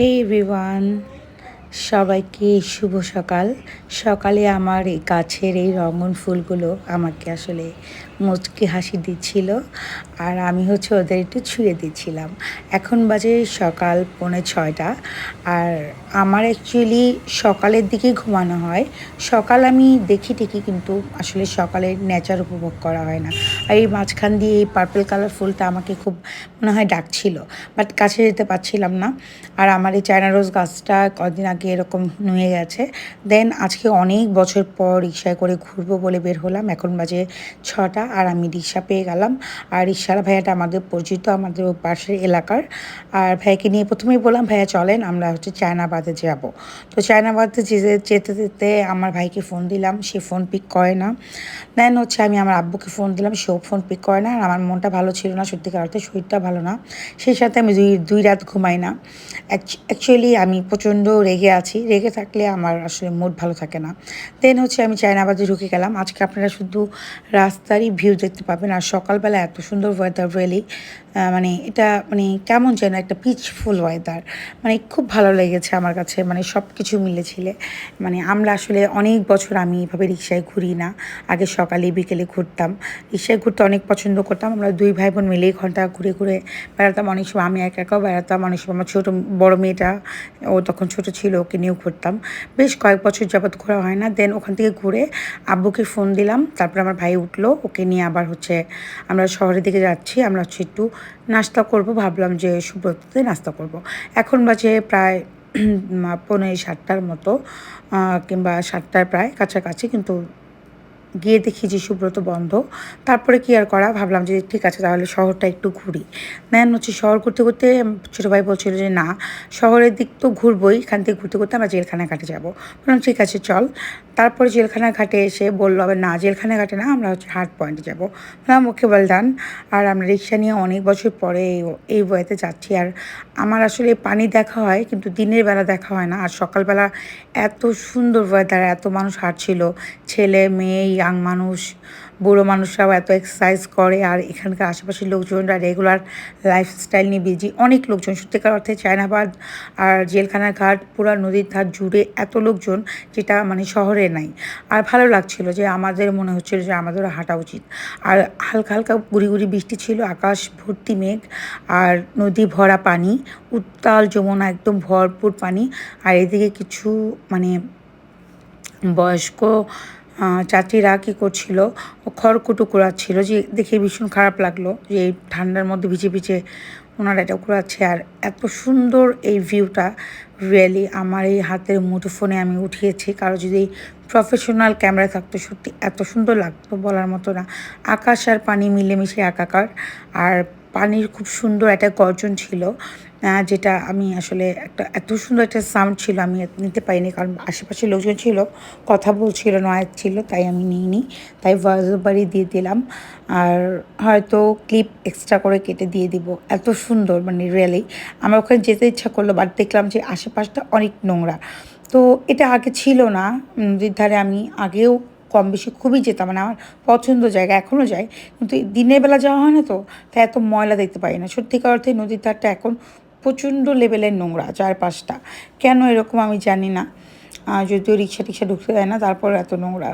Hey everyone. সবাইকে শুভ সকাল। সকালে আমার এই গাছের এই রঙন ফুলগুলো আমাকে আসলে মুচকি হাসি দিচ্ছিল আর আমি হচ্ছে ওদের একটু ছুঁয়ে দিচ্ছিলাম। এখন বাজে সকাল পৌনে ছয়টা আর আমার অ্যাকচুয়ালি সকালের দিকে ঘুমানো হয়। সকাল আমি দেখি ঠিকই কিন্তু আসলে সকালের নেচার উপভোগ করা হয় না। আর এই মাঝখান দিয়ে এই পার্পল কালার ফুলটা আমাকে খুব মনে হয় ডাকছিল। বাট কাছে যেতে পারছিলাম না। আর আমার এই চায়না রোজ গাছটা কদিন আগে এরকম নুয়ে গেছে। দেন আজকে অনেক বছর পর রিক্সায় করে ঘুরবো বলে বের হলাম। এখন বাজে ছটা আর আমি রিক্সা পেয়ে গেলাম। আর রিক্সার ভাইয়াটা আমাদের পরিচিত, আমাদের পাশের এলাকার। আর ভাইয়াকে নিয়ে প্রথমেই বললাম, ভাইয়া, চলেন, আমরা হচ্ছে চায়নাবাদে যাব। তো চায়নাবাদে যেতে যেতে যেতে আমার ভাইকে ফোন দিলাম। সে ফোন পিক করে না। দেন হচ্ছে আমি আমার আব্বুকে ফোন দিলাম। সেও ফোন পিক করে না। আর আমার মনটা ভালো ছিল না, সত্যিকার অর্থে শরীরটা ভালো না। সেই সাথে আমি দুই দুই রাত ঘুমাই না। অ্যাকচুয়ালি আমি প্রচণ্ড রেগে আছি, রেগে থাকলে আমার আসলে মুড ভালো থাকে না। দেন হচ্ছে আমি চায়নাবাদে ঢুকে গেলাম। আজকে আপনারা শুধু রাস্তারই ভিউ দেখতে পাবেন। আর সকালবেলা এত সুন্দর ওয়েদার রিয়েলি মানে এটা মানে কেমন যেন একটা পিচফুল ওয়েদার মানে খুব ভালো লেগেছে আমার কাছে মানে সব কিছু মিলেছিলে। মানে আমরা আসলে অনেক বছর আমি এভাবে রিক্সায় ঘুরি না। আগে সকালে, বিকেলে ঘুরতাম। রিক্সায় ঘুরতে অনেক পছন্দ করতাম। আমরা দুই ভাই বোন মিলেই ঘণ্টা ঘুরে ঘুরে বেড়াতাম অনেক সময়। আমি একা একাও বেড়াতাম অনেক সময়। আমার ছোটো, বড়ো মেয়েটা, ও তখন ছোট ছিল। ওকে নিয়েও ঘুরতাম। বেশ কয়েক বছর যাবৎ ঘোরা হয় না। দেন ওখান থেকে ঘুরে আব্বুকে ফোন দিলাম। তারপর আমার ভাই উঠল। ওকে নিয়ে আবার হচ্ছে আমরা শহরের দিকে যাচ্ছি। আমরা হচ্ছে একটু নাস্তা করব। ভাবলাম যে সুব্রততে নাস্তা করব। এখন বাজে প্রায় পনেরো সাতটার মতো কিংবা সাতটার প্রায় কাছাকাছি। কিন্তু গিয়ে দেখি যে সুব্রত বন্ধ। তারপরে কি আর করা? ভাবলাম যে ঠিক আছে, তাহলে শহরটা একটু ঘুরি। দেন হচ্ছে শহর ঘুরতে ঘুরতে ছোটো ভাই বলছিল যে না, শহরের দিক তো ঘুরবোই, এখান থেকে ঘুরতে ঘুরতে আমরা জেলখানা ঘাটে যাব। বললাম, ঠিক আছে, চল। তারপরে জেলখানা ঘাটে এসে বলল, আবার না জেলখানা ঘাটে না, আমরা হচ্ছে হার্ট পয়েন্টে যাব। বললাম, ওকে বলদান আর আমরা রিক্সা নিয়ে অনেক বছর পরে এই বয়েতে যাচ্ছি। আর আমার আসলে পানি দেখা হয়, কিন্তু দিনের বেলা দেখা হয় না। আর সকালবেলা এত সুন্দর ওয়েদার এত মানুষ হাঁটছিল, ছেলে, মেয়ে ইয়াং মানুষ বুড়ো মানুষরাও এত এক্সারসাইজ করে আর এখানকার আশেপাশের লোকজনরা রেগুলার লাইফস্টাইল নিয়ে বিজি অনেক লোকজন সত্যিকার অর্থে চায়নাবাদ আর জেলখানার ঘাট পুরা নদীর ধার জুড়ে এত লোকজন যেটা মানে শহরে নাই। আর ভালো লাগছিল যে আমাদের মনে হচ্ছিল যে আমাদেরও হাঁটা উচিত। আর হালকা হালকা গুড়ি গুড়ি বৃষ্টি ছিল, আকাশ ভর্তি মেঘ আর নদী ভরা পানি, উত্তাল যমুনা একদম ভরপুর পানি। আর এদিকে কিছু মানে বয়স্ক চাচিরা কী করছিল? খড়কুটো কুড়াচ্ছিল যে দেখে ভীষণ খারাপ লাগল যে এই ঠান্ডার মধ্যে ভিজে ভিজে ওনারা এটা কুড়াচ্ছে। আর এত সুন্দর এই ভিউটা রিয়েলি আমার এই হাতের মুঠোফোনে আমি উঠিয়েছি। কারও যদি প্রফেশনাল ক্যামেরা থাকতো, সত্যি এত সুন্দর লাগতো বলার মতো না। আকাশ আর পানি মিলেমিশে একাকার। আর পানির খুব সুন্দর একটা গর্জন ছিল যেটা আমি আসলে একটা, এত সুন্দর একটা সাউন্ড ছিল, আমি নিতে পারিনি, কারণ আশেপাশে লোকজন ছিল, কথা বলছিল নয় ছিল, তাই আমি নিইনি, তাই ভয়েস ওভারই দিয়ে দিলাম, আর হয়তো ক্লিপ এক্সট্রা করে কেটে দিয়ে দিব, এত সুন্দর মানে রিয়েলি আমার ওখানে যেতে ইচ্ছা করল বাট দেখলাম যে আশেপাশটা অনেক নোংরা, তো এটা আগে ছিল না নদীর ধারে আমি আগেও কম বেশি খুবই যেতাম মানে আমার পছন্দ জায়গা এখনও যাই কিন্তু দিনের বেলা যাওয়া হয় না তো, তাই এত ময়লা দেখতে পাই না। সত্যিকার অর্থে নদীর ধারটা এখন প্রচণ্ড লেভেলের নোংরা চারপাশটা। কেন এরকম আমি জানি না। যদিও রিক্সা টিক্সা ঢুকতে দেয় না, তারপর এত নোংরা।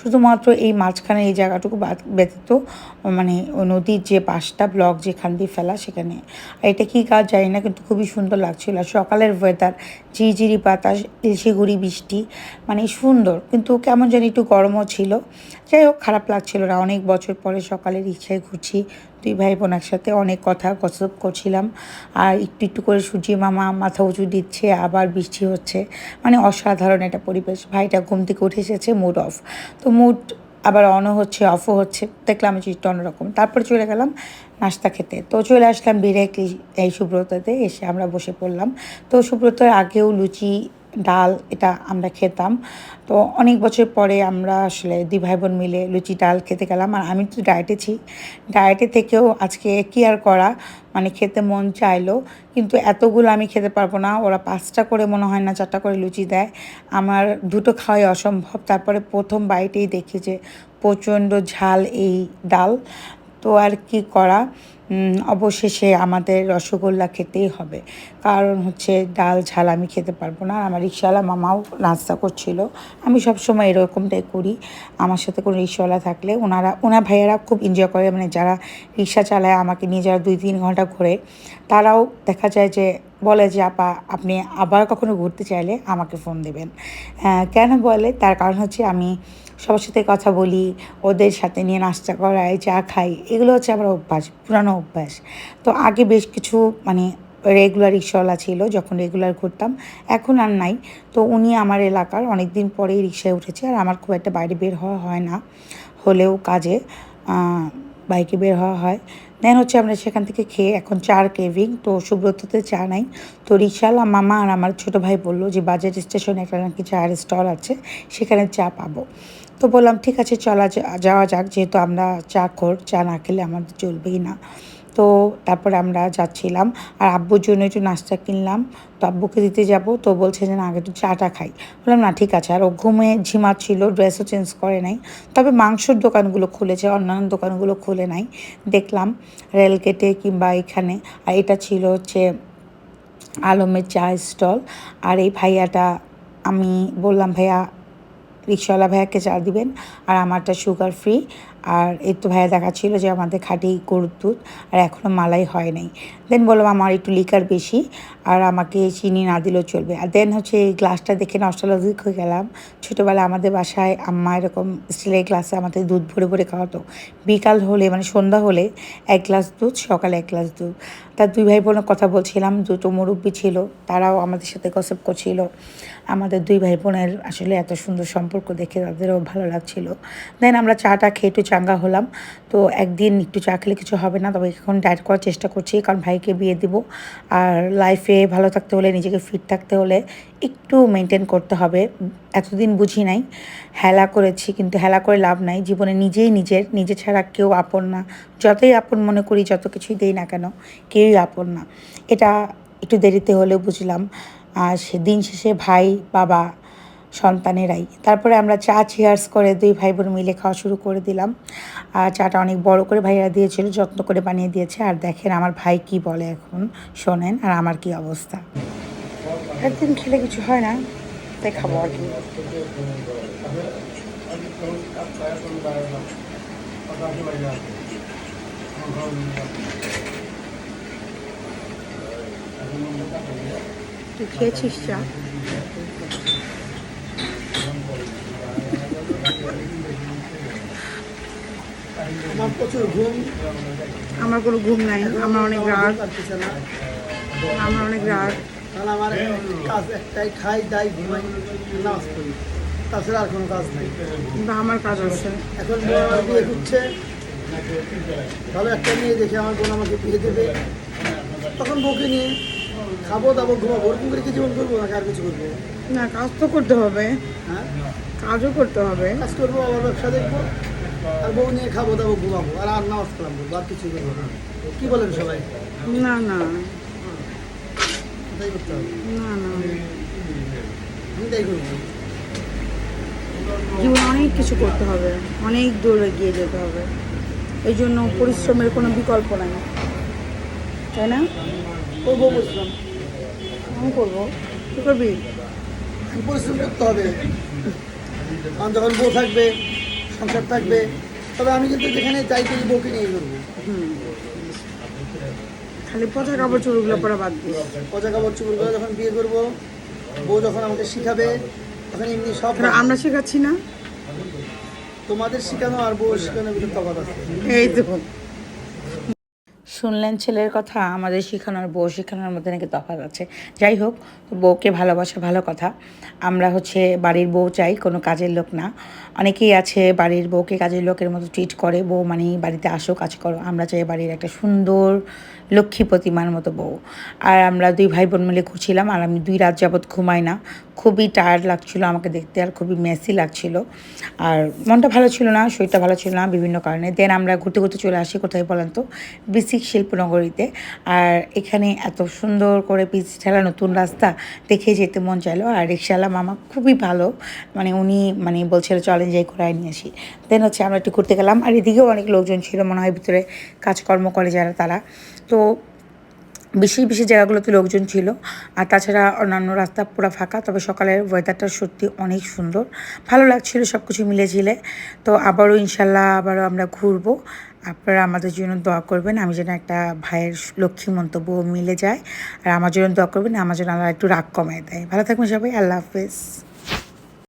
শুধুমাত্র এই মাঝখানে এই জায়গাটুকু ব্যতীত মানে নদীর যে পাশটা, ব্লক যেখান দিয়ে ফেলা সেখানে। এটা কি কাজ জানি না, কিন্তু খুবই সুন্দর লাগছিল। সকালের ওয়েদার ঝিরিঝিরি বাতাস, এলসিগুড়ি বৃষ্টি মানে সুন্দর। কিন্তু কেমন জানি একটু গরমও ছিল। যাই হোক, খারাপ লাগছিল না। অনেক বছর পরে সকালে রিক্সায় ঘুরছি। দুই ভাই বোন একসাথে অনেক কথা গসপ করছিলাম। আর একটু একটু করে সূর্য মামা মাথা উঁচু দিচ্ছে, আবার বৃষ্টি হচ্ছে। মানে অসাধারণ একটা পরিবেশ। ভাইটা ঘুম থেকে উঠে এসেছে মুড অফ তো মুড আবার অনও হচ্ছে অফও হচ্ছে। দেখলাম জিনিসটা অন্যরকম। তারপরে চলে গেলাম নাস্তা খেতে। তো চলে আসলাম ডিরেক্টলি এই সুব্রততে, এসে আমরা বসে পড়লাম। তো সুব্রতর আগেও লুচি ডাল এটা আমরা খেতাম। তো অনেক বছর পরে আমরা আসলে দুই ভাই বোন মিলে লুচি ডাল খেতে গেলাম। আর আমি তো ডায়েটেছি ডায়েটে থেকেও আজকে কি আর করা মানে খেতে মন চাইলো। কিন্তু এতগুলো আমি খেতে পারব না। ওরা পাঁচটা করে মনে হয় না চারটা করে লুচি দেয়। আমার দুটো খাওয়াই অসম্ভব। তারপরে প্রথম বাইটেই দেখি যে প্রচণ্ড ঝাল এই ডাল। তো আর কি করা? অবশেষে আমাদের রসগোল্লা খেতেই হবে। কারণ হচ্ছে ডাল ঝাল আমি খেতে পারব না। আমার রিক্সাওয়ালা মামাও নাস্তা করছিল। আমি সব সময় এরকমটাই করি। আমার সাথে কোনো রিক্সাওয়ালা থাকলে ওনারা ওনার ভাইয়েরা খুব এনজয় করে। মানে যারা রিক্সা চালায় আমাকে নিয়ে যারা দুই তিন ঘণ্টা ঘোরে তারাও দেখা যায় যে বলে যে আপা আপনি আবার কখনো ঘুরতে চাইলে আমাকে ফোন দেবেন। হ্যাঁ, কেন বলে? তার কারণ হচ্ছে আমি সবার সাথে কথা বলি, ওদের সাথে নিয়ে নাস্তা করাই, চা খাই, এগুলো হচ্ছে আমার অভ্যাস, পুরানো অভ্যাস। তো আগে বেশ কিছু মানে রেগুলার রিক্সাওয়ালা ছিল, যখন রেগুলার করতাম এখন আর নাই। তো উনি আমার এলাকার অনেক দিন পরেই রিক্সায় উঠেছে, আর আমার খুব একটা বাইরে বের হওয়া হয় না, হলেও কাজে বাইকে বের হওয়া হয়। দেন হচ্ছে আমরা সেখান থেকে খেয়ে এখন চার কেভিং তো সুব্রততে চা নাই। তো রিক্সাওয়ালা মামা আর আমার ছোটো ভাই বলল যে, বাজার স্টেশনে একটা নাকি চায়ের স্টল আছে, সেখানে চা পাবো। তো বললাম, ঠিক আছে, চলা যাওয়া যাক, যেহেতু আমরা চা খোর, চা না খেলে আমাদের চলবেই না। তো তারপর আমরা যাচ্ছিলাম আর আব্বুর জন্য একটু নাস্তা কিনলাম। তো আব্বুকে দিতে যাব। তো বলছে যে, না, আগে একটু চাটা খাই। বললাম, না, ঠিক আছে। আর ও ঘুমে ঝিমাচ্ছিল ড্রেসও চেঞ্জ করে নাই। তবে মাংসর দোকানগুলো খুলেছে, অন্যান্য দোকানগুলো খুলে নাই। দেখলাম রেলগেটে কিংবা এখানে, আর এটা ছিল হচ্ছে আলমের চা স্টল। আর এই ভাইয়াটা, আমি বললাম, ভাইয়া, রিক্সাওয়ালা ভাইয়াকে চা দিবেন, আর আমারটা সুগার ফ্রি আর এই তো ভাইয়া দেখাচ্ছিল যে আমাদের খাঁটি গরুর দুধ, আর এখনও মালাই হয় নাই। দেন বললাম, আমার একটু লিকার বেশি, আর আমাকে চিনি না দিলেও চলবে। আর দেন হচ্ছে এই গ্লাসটা দেখে নস্টালজিক হয়ে গেলাম। ছোটোবেলা আমাদের বাসায় আম্মা এরকম স্টিলের গ্লাসে আমাদের দুধ ভরে ভরে খাওয়াতো। বিকাল হলে মানে সন্ধ্যা হলে এক গ্লাস দুধ, সকালে এক গ্লাস দুধ। তার দুই ভাই বোনের কথা বলছিলাম, দুটো মুরব্বী ছিল, তারাও আমাদের সাথে গসপ করছিল। আমাদের দুই ভাই বোনের আসলে এত সুন্দর সম্পর্ক দেখে তাদেরও ভালো লাগছিল। দেন আমরা চাটা খেয়ে একটু চাঙ্গা হলাম। তো একদিন একটু চা খেলে কিছু হবে না, তবে এখন ডায়েট করার চেষ্টা করছি, কারণ ভাইকে বিয়ে দিব। আর লাইফে ভালো থাকতে হলে, নিজেকে ফিট থাকতে হলে একটু মেনটেন করতে হবে। এতদিন বুঝি নাই, হেলা করেছি, কিন্তু হেলা করে লাভ নাই। জীবনে নিজেই নিজের, নিজে ছাড়া কেউ আপন না। যতই আপন মনে করি, যত কিছুই দেই না কেন, কেউই আপন না। এটা একটু দেরিতে হলেও বুঝলাম। আর সেদিন শেষে ভাই, বাবা সন্তানেরাই। তারপরে আমরা চা চেয়ার্স করে দুই ভাই বোন মিলে খাওয়া শুরু করে দিলাম। আর চাটা অনেক বড় করে ভাইয়েরা দিয়েছিল, যত্ন করে বানিয়ে দিয়েছে। আর দেখেন আমার ভাই কি বলে এখন, শোনেন, আর আমার কি অবস্থা। একদিন খেলে কিছু হয় না, তাই খাব আর কি। তুই খেয়েছিস চা? আমার প্রচুর ঘুম আমার কোনো ঘুম নাই আমার অনেক রাগ। না আমার অনেক রাগ। কারণ আমার কাজ একটাই খাই দাই ঘুমাই নামাজ করি তাছাড়া আর কোনো কাজ নেই। কিন্তু আমার কাজ আছে। এখন আমার বিয়ে করছে। ভালো একটা মেয়ে দেখে আমার বোন আমাকে বিয়ে দেবে। তখন বউকে নিয়ে খাব দাবো ঘুমাবো ওরকম করে কি জীবন করব নাকি আর কিছু করব? না কাজ তো করতে হবে। হ্যাঁ? কাজও করতে হবে। কাজ করব আবার ব্যবসা দেখব। আর বউ নিয়ে খাব দাবো ঘুমাবো আর আর নামাজ কালাম করব আর কিছু করব না। কি বলেন সবাই? না না। তাই করতে হবে? না না। আমি তাই করব। জীবনে অনেক কিছু করতে হবে অনেক দূর এগিয়ে যেতে হবে। এই জন্য পরিশ্রমের কোনো বিকল্প নাই। তাই না? করব পরিশ্রম। আমি করব। কী করবি? পরিশ্রম করতে হবে? যখন বউ থাকবে সংসার থাকবে। তবে আমি কিন্তু যেখানে চাইতে বউকে নিয়ে করব খালি পচা কাপড় চোরগুলো পরা বাদ দিস। পচা কাপড় করে যখন বিয়ে করব বউ যখন আমাকে শিখাবে তখন এমনি সব আমরা শেখাচ্ছি না? তোমাদের শেখানো আর বউ শেখানোর ভিতরে তফাৎ আছে। এই তো। শুনলেন ছেলের কথা আমাদের শেখানোর বউ শেখানোর মধ্যে নাকি তফাৎ আছে। যাই হোক বউকে ভালোবাসা ভালো কথা। আমরা হচ্ছে বাড়ির বউ চাই কোনো কাজের লোক না। অনেকেই আছে বাড়ির বউকে কাজের লোকের মতো ট্রিট করে, বউ মানে বাড়িতে আসো, কাজ করো। আমরা চাই বাড়ির একটা সুন্দর লক্ষ্মী প্রতিমার মতো বউ। আর আমরা দুই ভাই বোন মিলে ঘুরছিলাম আর আমি দুই রাত যাবৎ ঘুমাই না। খুবই টায়ার্ড লাগছিল আমাকে দেখতে আর খুবই মেসি লাগছিল। আর মনটা ভালো ছিল না, শরীরটা ভালো ছিল না বিভিন্ন কারণে। দেন আমরা ঘুরতে ঘুরতে চলে আসি, কোথায় বলেন তো? বিসিক শিল্পনগরীতে। আর এখানে এত সুন্দর করে পিচ ঠেলা, নতুন রাস্তা দেখে যেতে মন চাইলো। আর রিক্সাওয়ালা মামা খুবই ভালো। মানে উনি মানে বলছিল চলেন যাই ঘোরায় নিয়ে আসি দেন হচ্ছে আমরা একটু ঘুরতে গেলাম, আর এদিকেও অনেক লোকজন ছিল মনে হয় ভিতরে কাজকর্ম করে যারা তারা। তো বেশি বেশি জায়গাগুলোতে লোকজন ছিল, আর তাছাড়া অন্যান্য রাস্তা পুরো ফাঁকা, তবে সকালের ওয়েদারটা সত্যি অনেক সুন্দর। ভালো লাগছিল সব কিছু মিলে ঝিলে তো আবারও ইনশাল্লাহ আবারও আমরা ঘুরবো। আপনারা আমাদের জন্য দোয়া করবেন, আমি যেন একটা ভাইয়ের লক্ষ্মী মন্তব্য মিলে যায়। আর আমার জন্য দোয়া করবেন, আমার জন্য আল্লাহ একটু রাগ কমায় দেয়। ভালো থাকবেন সবাই, আল্লাহ হাফেজ।